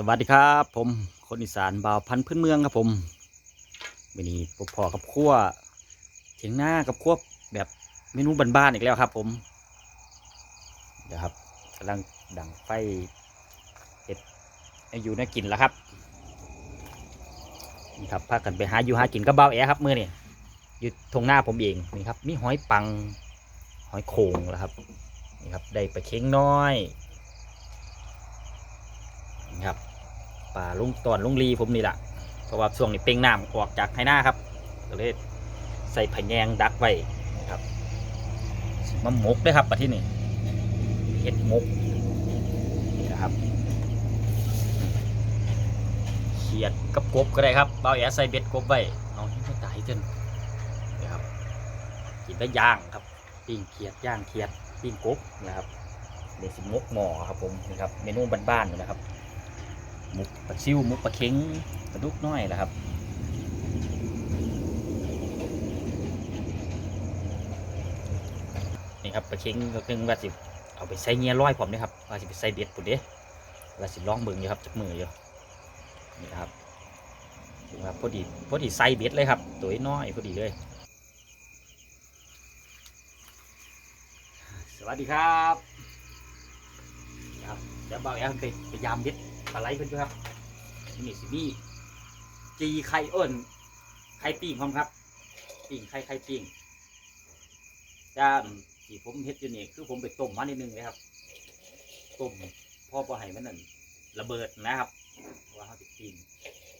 สวัสดีครับ ผมคนอีสานบ่าวพันธุ์พื้นเมืองครับผมวันนี้พบพอกับขั้วเถียงหน้ากับขั้วแบบเมนูบ้านๆอีกแล้วครับ ผมเดี๋ยวครับกำลังดังไฟเห็ดอยู่น่ากินแล้วครับนี่ครับพากันไปหาอยู่หากินกับเบาวแอครับมือนี่อยู่ทงหน้าผมเองนี่ครับมีหอยปังหอยโขงแล้วครับนี่ครับได้ปลาเค็งน้อย ครับป่าลุงตอนลุงลีผมนี่แหละเพราะว่าช่วงนี้เป่งน้ำออกจากไฮหน้าครับก็เลยใส่ผงแยงดักไว้นะครับมาหมกด้วยครับปะที่นี่เห็ดมกนี่นะครับเขียดกับกบก็ได้ครับเบาแอใส่เบ็ดกบไว้น้องนี่ไม่ตายจนนี่ครับกินได้ย่างครับปิ้งเขียดย่างเขียดปิ้งกบนะครับเดี๋ยวสิมกหม้อครับผมนี่ครับเมนูบ้านๆนะครับ มุกปลาซิวมุกปลาเค็งปลาดุกน้อยนะครับนี่ครับปลาเค็งก็คือว่าสิเอาไปใส่เงี้ยร้อยผมนะครับว่าสิไปใส่เบ็ดปุ่นเด้ว่าสิลองเบิ่งอยู่ครับจักมืออยู่นี่ครับดูครับพอดีพอดีใส่เบ็ดเลยครับ ตัวน้อยพอดีเลย สวัสดีครับครับเดี๋ยวบ่าวแอมไปไปยามเบ็ด ปลาไหลเพื่อนด้วยครับนี่สิมีจีไข่อิญไข่ปิ้งพร้อมครับปิ้งไข่ไข่ปิ้งจ้าที่ผมเฮ็ดอยู่นี่คือผมไปต้มมานิดนึงเลยครับต้มพ่อพอให้มันนั่นระเบิดนะครับว่าเขาจะปิ้ง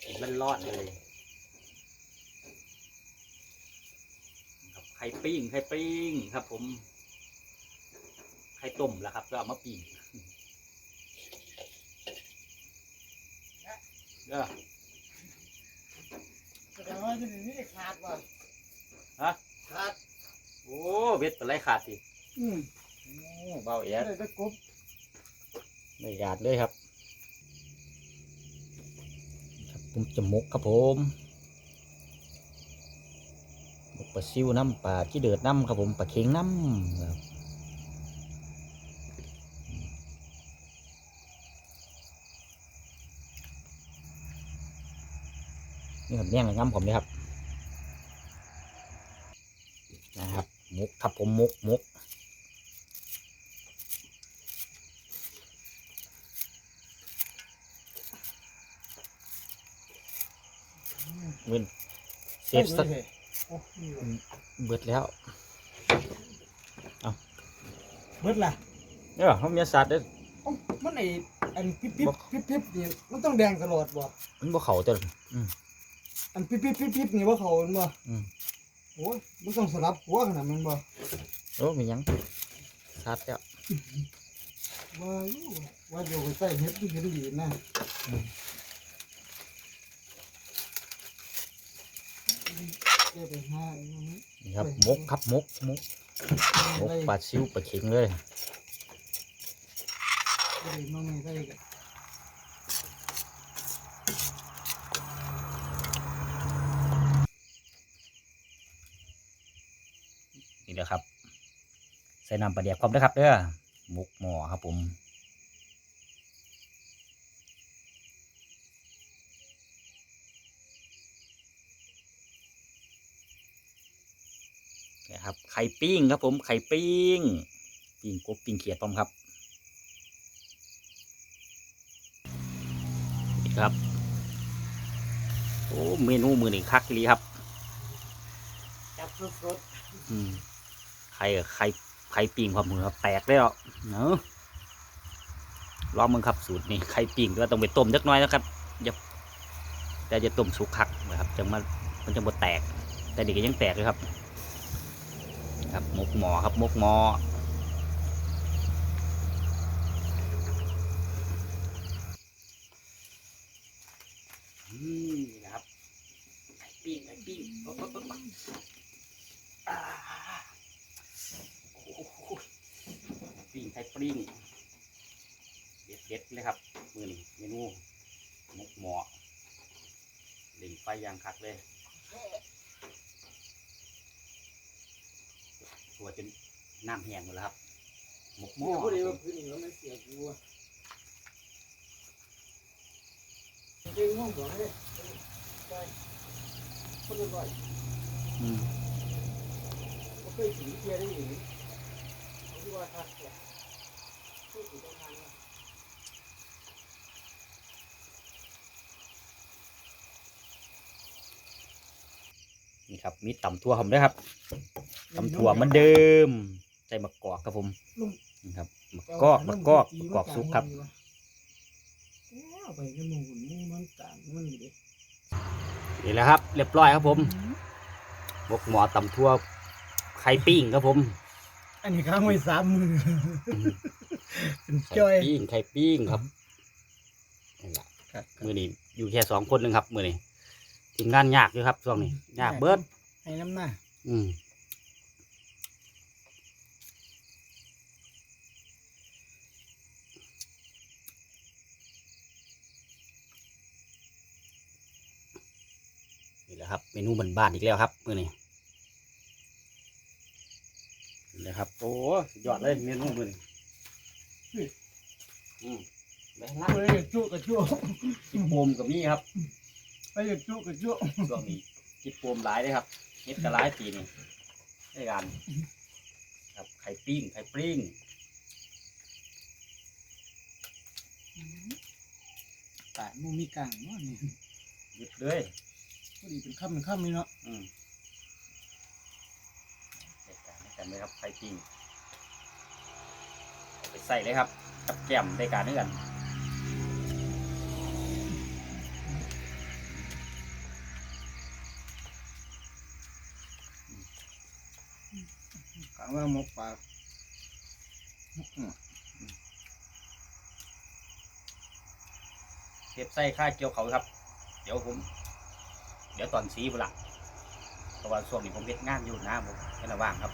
ปิ้งร้อนๆเลยครับไข่ปิ้งไข่ปิ้งครับ ผมไข่ต้มแล้วครับ ก็เอามาปิ้ง เด้อแสดงว่าจะมีนี่ขาดว่ะฮะ ขาด โอ้เบ็ดปลาไหลขาดสิอืมโอ้เบาเอียได้ดตะกบไม่ขาดเลยครับ ครับผมจะมกครับผมมกปลาซิวน้ำปลาที่เดือดน้ำครับผมปลาเค็งน้ำครับ นี่ผมแย่งน้ำผมเลยครับนะครับมุกครับผมมุกมุกเงินเซฟสักโอ้นี่ว่ะเบิดแล้วเบิดล่ะเนี่ยเขามีสัตว์เด้อเอ้ามันไอ้อันปิ๊บปิ๊บปิ๊บปิ๊บนี่มันต้องแดงตลอดบ่มันบ่เขาเจ้ะอืม อันปิ๊บปิ๊บปิ๊บปิ๊บนี่ว่าเขามันบ่อืม โอ้ยมันต้องสลับหัวขนาดมันบ่โอ้มีหยังสัตว์แล้วว่าอยู่ว่าเดี๋ยวไปใส่เฮ็ดที่เห็นดีนะแกไปหาอันนั้นนี่ครับมกครับมกมกมกปลาซิวปลาเข็งเลยได้มาไม่ได้กัน นี่แหละครับ ใส่น้ำปลาเดียกพร้อมนะครับเด้อมกหม้อครับผมนี่ครับไข่ปิ้งครับผมไข่ปิ้งปิ้งกบปิ้งเขียดพร้อมครับนี่ครับโอ้เมนูมือหนึ่งคักอีหลีครับจับสดอืม ไข่กับไข่ไข่ปิ่งความมือครับแตกแล้วเนาะลองมึงครับสูตรนี่ไข่ปิ่งก็ต้องไปต้มเล็กหน้อยนะครับอย่าแต่จะต้มสุกคักนะครับจังมันมันจะหมดแตก แต่เด็กก็ยังแตกเลยครับ ครับมกหมอครับมกหมอมนี่นะครับไข่ปิ้งไข่ปิ้งโอ๊ะโอ๊ะโอ๊ะ อ่าโอ้โหปิ้งไข่ปริ้งเด็ดเด็ดๆเลยครับมือนี่เมนูหมกหมอเล่งไฟอยางคักเลยตัวจนน้ำแห้งหมดแล้วครับหมกหๆม้อเนี่ยพอดีว่าพื้นนี่ว่ามันเสียกูอะเองง่วงหัวเลยไปคนละร้อยอืมก็เคยถึงเกียร์ได้อีกเขาที่ว่าทักเนี่ยพูดถึงตรง นี่ครับ มีตำทั่วผมด้วยครับตำทั่วเหมือนเดิม ใส่มะกอกครับผมนี่ครับมะกอกมะกอกมะกอกสุกครับนี่แหละครับ เรียบร้อยครับผมบกหมอตำทั่วไข่ปิ้งครับผม อันนี้ค้างไว้สามมือ ไข่จ้อยปิ้งไข่ปิ้งครับนี่ล่ะครับมือนี้อยู่แค่สองคนหนึ่งครับ มือนี้ทีมงานยากอยู่ครับช่วงนี้ยากเบิดให้น้ำหน้าอืมนี่แหละครับเมนูบ้านๆอีกแล้วครับ มือนี้นี่แหละครับโอ้สุดยอดเลยเมนูมือนี้ อืมแบงค์ไปนะจุกระจุกินโฮมกับนี่ครับไปจุกระจุช่วงนี้กินโฮมหลายเลยครับเฮ็ดกระไรปีนี่ได้กันครับไข่ปิ้งไข่ปิ้งตาหมูมีกลางเนาะนี่หยุดเลยพอดีเป็นค่ำเป็นค่ำนี่เนาะอืมเด็ดการได้กันเลยครับไข่ปิ้งเอาไป ใส่เลยครับ กับแก้มได้การด้วยกันกลางว่าหมกปลาเก็บใส่ข้าเกี่ยวเขาครับ เดี๋ยวผม เดี๋ยวตอนสีบุนละเพราะว่าช่วงนี้ผมเฮ็ดงานอยู่นะผมแค่ระว่างครับ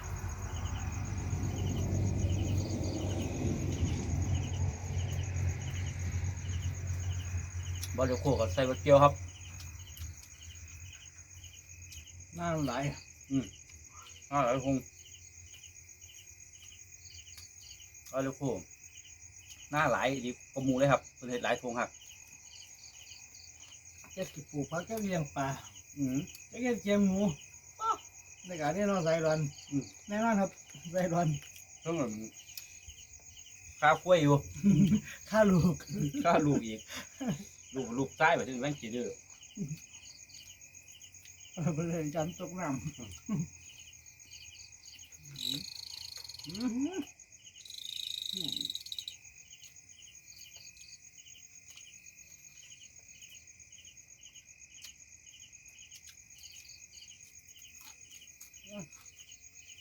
บอลเดียวโคกับใส่บะเกียวครับหน้าไหลายอ่าหลายคงบอลเดียวโคหน้าหลายดีกว่าหมูเลยครับเป็นเห็ดหลายทงครับแค่กิปลูกพักแค่เลี้ยงปลาอืมแค่เจียมหมูอ๊ะในการนี้น้องใส่รอนอืมแน่นอนครับใส่รอนเพิ่งแบบข้าวกล้วยอยู่ข้าลูกข้าลูกอีก ลูกลูกใต้แบบที่แม่งจีดื้อเอาไปเลยจำตกน้ำอื้อหือ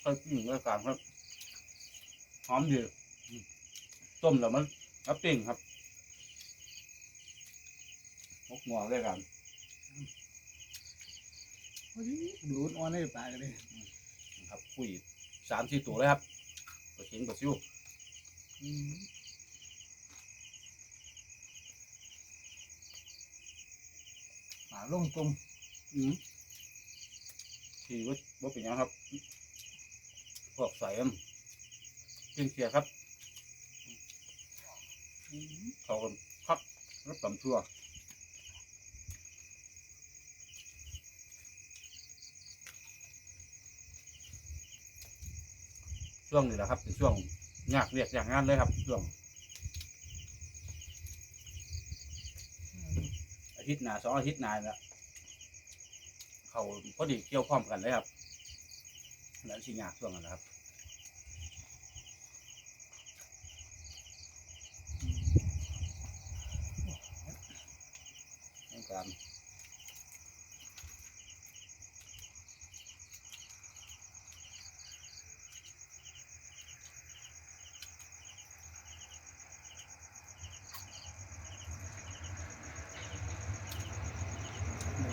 ค่อยปิ้งด้วยกันครับหอมดีอืมต้มแล้วมันรับปิ้งครับม กหมอด้วยกันพอดีดูดอ่อนได้ปลากันเลยนะครับคุยสามสี่ตัวเลยครับกระชิงกระซิวอืมปลาลงตรงอืมที่ว่าว่าเป็นหยังครับพวกใส่มเพียงเสียครับอืมเขากันคักรับตำชั่ว ช่วงนี้แหละครับเป็นช่วงยากเรียกอย่างงานเลยครับช่วงอาทิตย์หนาสองอาทิตย์หนาเนี่ยเขาพอดีเกี่ยวพร้อมกันเลยครับ แล้วชิยากช่วงนั้นนะครับในการ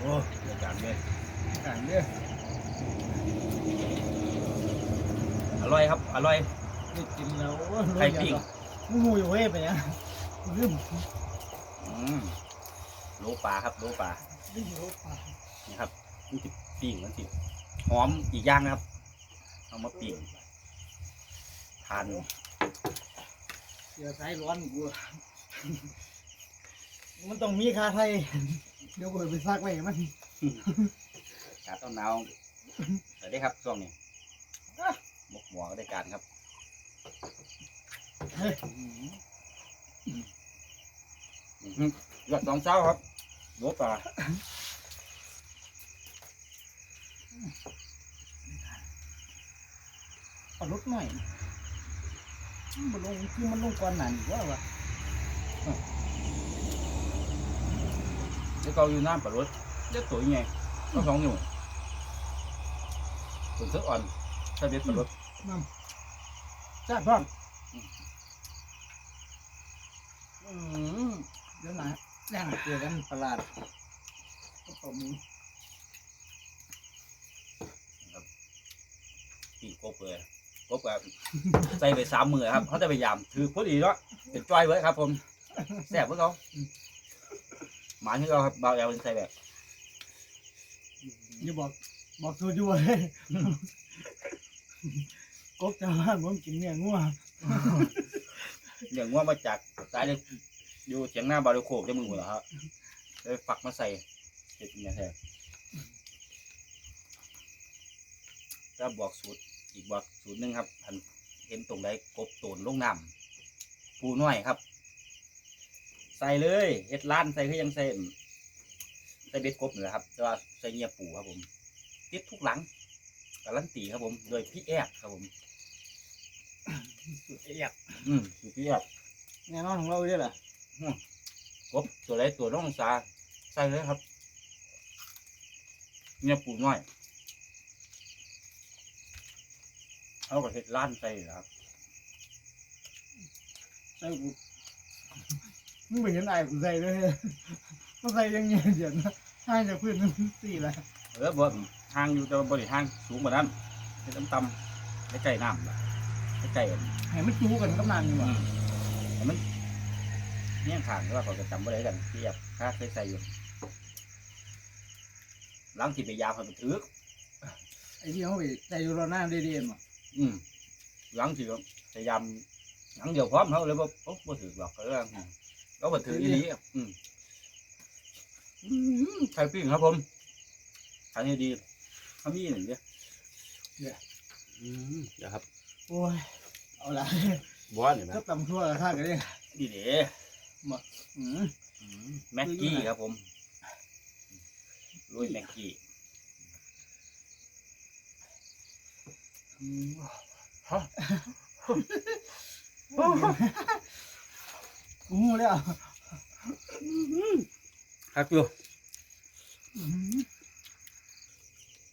โอ้ในการเลย กันเด้ออร่อยครับ อร่อย ได้กินแล้วโอ้ยไข่ปิ้ง มูมูอยู่เว้ยไปยังลืมอืมโลปลาครับโลปลา ลืมโอ้ปลานี่ครับมันติปิ้งมันติหอมอีกอย่างนะครับ เอามาปิ้งทานเสือสายร้อนกู มันต้องมีคาไทย เดี๋ยวเปิดไปซักไว้ให้มันาต้องหนาวสวัสดีครับช่วงนี้หมกหมอก็ได้การครับยอื้อหือยอดสองเช้าครับหัวปลาเอารถหน่อยมันลงคือมันลงก่อนหนานอีกว่าวะแล้วก็อยู่น้ำปลารสเล็กตัวยังไงต้องสองนิ้ว ส่วนเสื้ออ่อนใช้เบ็ดปลารสจ้าพร้อมอืมเดี๋ยวนะแรงเจอกันประหลาดก็ตบมือปีกบเลยกบแบบใส่ไปสามมือครับเขาจะพยายามถือพอดีเนาะเป็นจ้อยไว้ครับ ผมแซ่บเพื่อเขาหมาที่เราครับเบาแอลใส่แบบอย่าบอก บอกตัวจัวเลยกบจะบ้านผมกินเนี่ยงัวเลี้ยงว่ามาจากสายเลยอยู่เฉียงหน้าบาริโคกจะมือหัวครับเลยฝักมาใส่เห็ดเนี่ยแท้จะบอกสูตรอีกบอกสูตรหนึ่งครับหันเห็นตรงใดกบโตนลงน้ำปูน้อยครับ ใส่เลยเห็ดล้านใส่คือยังใส่ใส่เบ็ดกบนี่แหละครับแต่ว่าใส่เงียปูครับผม ติดทุกหลังการันตีครับผม โดยพี่แอบครับผมสุดเอียดอืมอยู่พี่แอบแน่นอนของเราด้วยล่ะกบตัวเล็กตัวน้องสาใส่เลยครับเนี่ยปูน้อยเอากับเห็ดล้านใส่ครับใส่กูมึงเป็นยังไงกูใส่เลยมันใส่ยังเงี้ยเดี๋ยวนะให้จากพื้นนั่นสี่ละเออบ่ ทางอยู่แต่ว่าบริทางสูงกว่านั้นเห็ดต่ำๆใกล้ๆน้ำล่ะใกล้ๆอันให้มันจูกันกับนานดีกว่าแต่มันเนี่ยขางว่าเขาจะจำไ่ได้กันที่แบบข้าเคยใส่อยู่ล้างที่ไปยาวเขาไปถือ ไอ้ที่เขาไปใส่อยู่รอหน้าเดียนๆมาอืมล้างที่ก็พยายามหลังเดียวพร้อมเขาเลยว่าโอ้บ่ถือหรอกเขาเลยว่าอืมก็บ่ถืออีนี้อืมอืมไข่ปิ้งครับผมทานให้ดี เขามีหนึ่งเดียวอืมเดี๋ยวครับโอ้ย เอาละบ้านเห็นไหมก็ตำทั่วข้างกันเลยดีเด้อืมอืมแม็กกี้ครับผมลุยแม็กกี้อืมฮะกูงูแล้ว ครับอยู่ อืม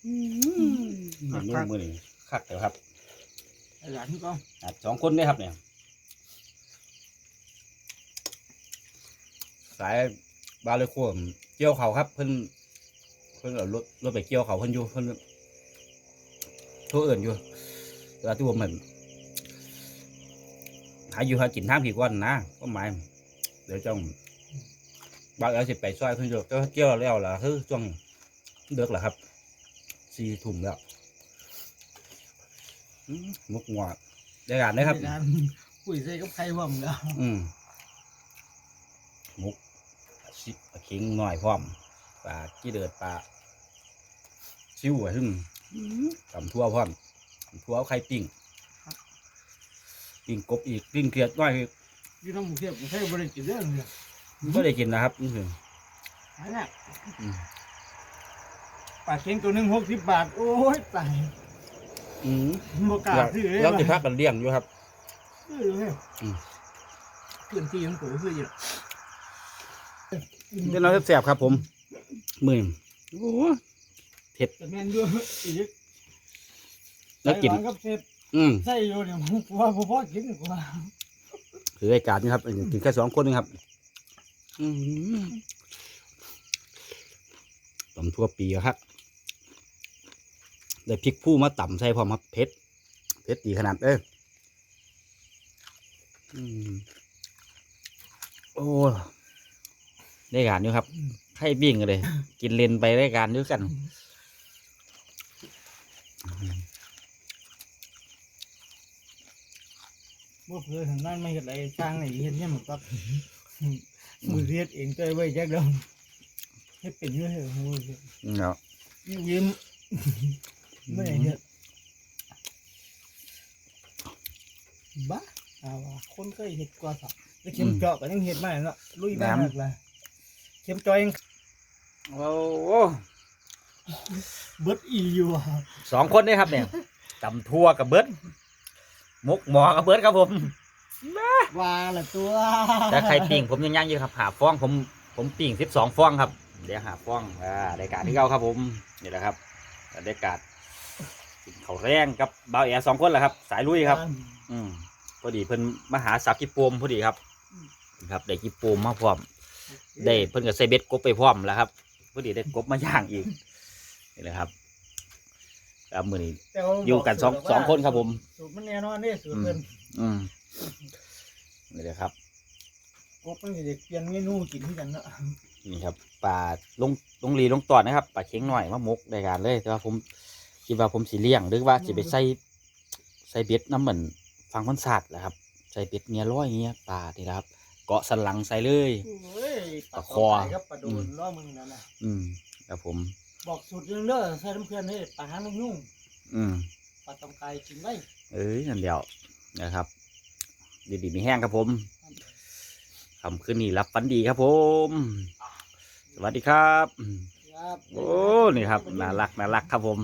เมนูมือนี้คักเดี๋ยวครับไอ้หลานนี่ก็อัดสองคนเนี่ยครับเนี่ย สายบาเลยโคมเกี่ยวเขาครับ เพิ่นเพิ่นเอารถรถไปเกี่ยวเขาเพิ่นอยู่เพิ่นโทรเอื่นอยู่เวลาที่ผมเหมือนหาอยู่หากินทางผีก้อนนะก็หมายเดี๋ยวจ้องบางเอาสิไปซอยเพิ่นอยู่แต่ว่าเกี่ยวแล้วล่ะคือช่วงเดือกแหละครับ สี่ทุ่มแล้วอืมมุกงวดได้การได้ครับไอ้หลานคุยใส่กับใครว่ำแล้วอืมมุกสิปลาเค็งหน่อยพร้อมปลากี้เดือดปลาชิวอะซึ่งตำทั่วพร้อมตำทั่วเอาไข่ปิ้งปิ้งกบอีกปิ้งเกลียดน้อยอีกอยู่น้ำหมูเทียบกูใช้บริกินเรื่องเนี่ยก็ได้กินนะครับนี่คืออันเนี้ยอืม ปลาเค็งตัวหนึ่งหกสิบบาท โอ้ยตายอืมบกล้าซื้อเลยแล้วว่ะติพักกันเลี้ยงอยู่ครับ ซื้อเลยอืมเพื่อนที่ของกูซื้ออยู่เดี๋ยวเราแซ่บๆครับผมมือโอ้แต่แม่นด้วยอีกแล้วกิน ใส่หวากับเผ็ดอืมใส่อยู่เนี่ยผมกลัว่าพ่อกินกว่าคือรายการนี่ครับกินแค่สองคนนึงครับอืมตำทั่วปีอะครับ ได้พริกผู้มาต่ำใส่พร้อมครับเผ็ดเผ็ดดีขนาดเอ้ยอืมโอ้ได้การอยู่ครับไข่บิ้งกันเลย กินเลนไปได้การด้วยกันบ่เคยเห็นนั่นไม่เห็นอะไรช่างไหนเห็นเนี่ยเหมือนกับมือเฮ็ดเองเต้ยไว้แจ็คดำให้เป็นด้วยเหรอมือเฮ็ดเนาะยิ้ม ไม่ได้เฮ็ดบ้าอาว่าคนเคยเฮ็ดกว่าสักแล้วเข็มเจาะก็ยังเฮ็ดมาเนาะลุยบ้านละเข็มเจาะยังโอ้โหเบิดอีอยู่อะสองคนนี่ครับเนี่ยตำทั่วกับเบิร์ดมุกหมอกับเบิร์ดครับผมว่าละตัวแต่ไข่ปิ้งผมยังย่างอยู่ครับหาฟองผมผมปิ้งสิบสองฟองครับ เดี๋ยวหาฟองอ่ารายการที่เก้าครับผมนี่แหละครับบรรยากาศ กินข้าวแรงกับเบาวแอร์สองคนแหละครับ สายลุยครับ อืมพอดีเพิ่นมาหาสาวกิโปมพอดีครับครับได้กิโปมมาพร้อม ได้เพิ่นก็ใส่เบ็ดกบไปพร้อมแล้วครับพอดีได้กบมาย่างอีกนี่แหละครับแล้วมือนี้แต่ว่าอยู่กันสองบว่าสองคนครับผม สูตรมันแน่นอนเนี่ยสูตรเพิ่นอืมนี่แหละครับกบมันสิเด็กเปลี่ยนเมนูกินที่กันเนาะนี่ครับปลาลงลงรีลงตอนนะครับปลาเค็งหน่อยมะมกได้การเลยแต่ว่าผม คิดว่าผมสีเลี้ยงหรือว่าจะไปใส่ใส่เบ็ดน้ำเหมือนฟังพันสัตว์แหละครับ ใส่เบ็ดเงี้ยร้อยเงี้ยปลานี่นะครับ เกาะสันหลังใส่เลยโอ้ยปลาคอปลากับปลาโดอืนมล้อมึงนั่นน่ะอืมครับผม บอกสูตรเรื่องเด้อใส่น้ำเพื่อนให้ปลาหางนกยุ่งอืมปลาตำไก่กินไว้เอ้ยนั่นเดียวนะครับ ดีๆมีแห้งครับผมคำขึ้นนี่รับฟันดีครับผม สวัสดีครับ ครับ โอ้ นี่ครับ น่ารัก น่ารักครับผม